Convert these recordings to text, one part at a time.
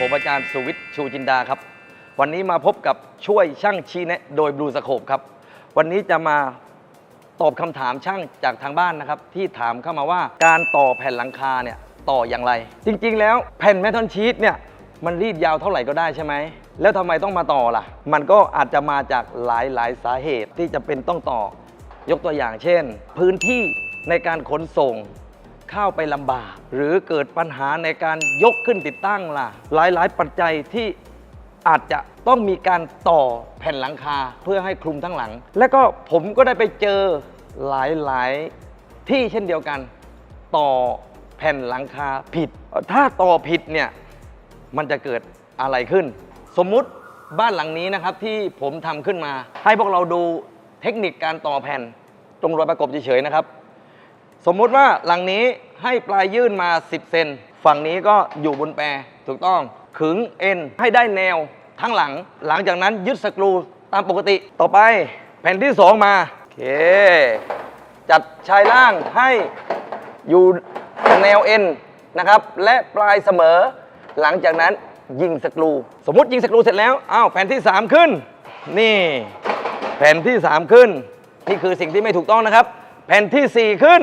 ผมอาจารย์สุวิทย์ชูจินดาครับ วันนี้มาพบกับช่วยช่างชี้แนะโดยบลูสโคปครับ วันนี้จะมาตอบคำถามช่างจากทางบ้านนะครับ ที่ถามเข้ามาว่าการต่อแผ่นหลังคาเนี่ยต่ออย่างไร จริงๆ แล้วแผ่นแมทัลชีตเนี่ยมันรีดยาวเท่าไหร่ก็ได้ใช่ไหม แล้วทำไมต้องมาต่อล่ะ มันก็อาจจะมาจากหลายๆ สาเหตุที่จะเป็นต้องต่อ ยกตัวอย่างเช่น พื้นที่ในการขนส่ง ข้าไปลำบาก หรือเกิดปัญหาในการยกขึ้นติดตั้งล่ะ หลายๆ ปัจจัยที่อาจจะต้องมีการต่อแผ่นหลังคาเพื่อให้คลุมทั้งหลัง และก็ผมก็ได้ไปเจอหลายๆที่เช่นเดียวกัน ต่อแผ่นหลังคาผิด ถ้าต่อผิดเนี่ยมันจะเกิดอะไรขึ้น สมมุติบ้านหลังนี้นะครับที่ผมทำขึ้นมา ให้พวกเราดูเทคนิคการต่อแผ่นตรงรอยประกบเฉยๆนะครับ สมมุติว่าหลังนี้ ให้ปลายยื่นมา 10 เซน ฝั่งนี้ก็อยู่บนแปรถูกต้อง ขึงเอ็นให้ได้แนวทั้งหลัง หลังจากนั้นยึดสกรูตามปกติ ต่อไปแผ่นที่ 2 มา โอเค จัดชายล่างให้อยู่แนวเอ็นนะครับ และปลายเสมอ หลังจากนั้นยิงสกรู สมมติยิงสกรูเสร็จแล้ว อ้าวแผ่นที่ 3 ขึ้น นี่ แผ่นที่ 3 ขึ้น นี่คือสิ่งที่ไม่ถูกต้องนะครับ แผ่นที่ 4 ขึ้น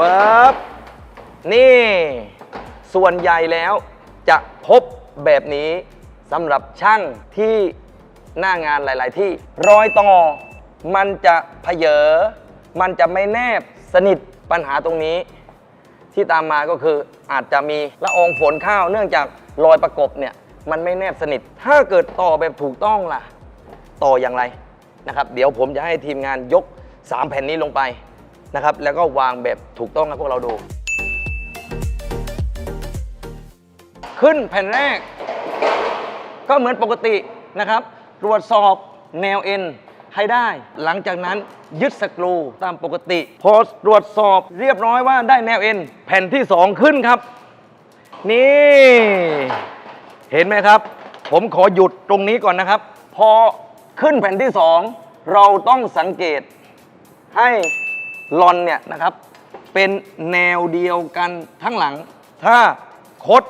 ปั๊บนี่ ส่วนใหญ่แล้วจะพบแบบนี้สำหรับช่างที่หน้างานหลาย ๆ ที่รอยต่อมันจะเพเยอมันจะไม่แนบสนิทปัญหาตรงนี้ ที่ตามมาก็คืออาจจะมีละอองฝนข้าวเนื่องจากรอยประกบเนี่ยมันไม่แนบสนิท ถ้าเกิดต่อแบบถูกต้องล่ะ ต่ออย่างไรนะครับ เดี๋ยวผมจะให้ทีมงานยก 3 แผ่นนี้ลงไป นะครับ แล้วก็วางแบบถูกต้องให้พวกเราดู ขึ้นแผ่นแรก ก็เหมือนปกตินะครับ ตรวจสอบแนวเอ็นให้ได้ หลังจากนั้นยึดสกรูตามปกติ พอตรวจสอบเรียบร้อยว่าได้แนวเอ็นแผ่นที่ 2 ขึ้นครับ นี่ เห็นไหมครับ ผมขอหยุดตรงนี้ก่อนนะครับ พอขึ้นแผ่นที่ 2 เราต้องสังเกตให้ ลอนเนี่ยนะครับ เป็นแนวเดียวกันทั้งหลัง ถ้าคด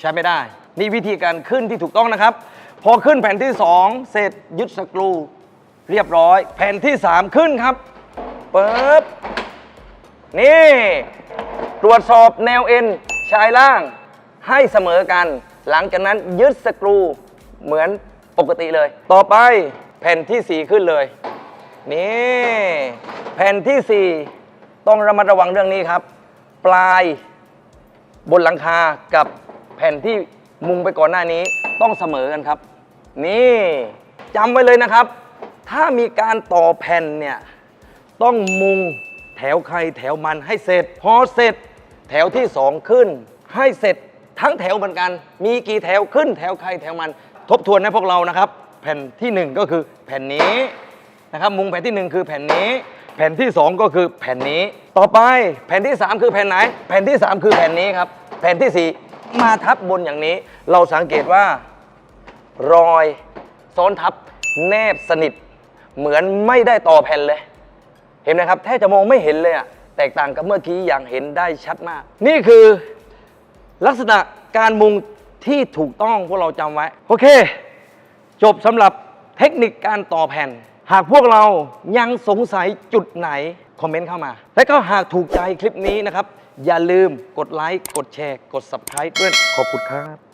ใช้ไม่ได้ นี่วิธีการขึ้นที่ถูกต้องนะครับ พอขึ้นแผ่นที่ 2 เสร็จยึดสกรู เรียบร้อย แผ่นที่ 3 ขึ้นครับปึ๊บนี่ ตรวจสอบแนวเอ็นชายล่างให้เสมอกัน หลังจากนั้นยึดสกรูเหมือนปกติเลย ต่อไปแผ่นที่ 4 ขึ้นเลย นี่แผ่นที่ 4 ต้องระมัดระวังเรื่องนี้ครับ ปลายบนหลังคากับแผ่นที่มุงไปก่อนหน้านี้ต้องเสมอกันครับ นี่จำไว้เลยนะครับ ถ้ามีการต่อแผ่นเนี่ยต้องมุงแถวใครแถวมันให้เสร็จ พอเสร็จ แถวที่สองขึ้น ให้เสร็จทั้งแถวเหมือนกัน มีกี่แถวขึ้น แถวใครแถวมัน ทบทวนให้พวกเรานะครับ แผ่นที่หนึ่งก็คือแผ่นนี้ นะครับมุงแผ่นที่หนึ่งคือแผ่นนี้ แผ่นที่สองก็คือแผ่นนี้ ต่อไปแผ่นที่สามคือแผ่นไหน แผ่นที่สามคือแผ่นนี้ครับ แผ่นที่สี่มาทับบนอย่างนี้ เราสังเกตว่า รอยซ้อนทับแนบสนิท เหมือนไม่ได้ต่อแผ่นเลย เห็นไหมครับแทบจะมองไม่เห็นเลยอะแตกต่างกับเมื่อกี้อย่างเห็นได้ชัดมาก นี่คือลักษณะการมุงที่ถูกต้องพวกเราจำไว้ โอเค จบสำหรับเทคนิคการต่อแผ่น หากพวกเรายังสงสัยจุดไหน คอมเมนต์เข้ามา และก็หากถูกใจคลิปนี้นะครับ อย่าลืมกดไลค์ กดแชร์ กด subscribe ด้วย ขอบคุณครับ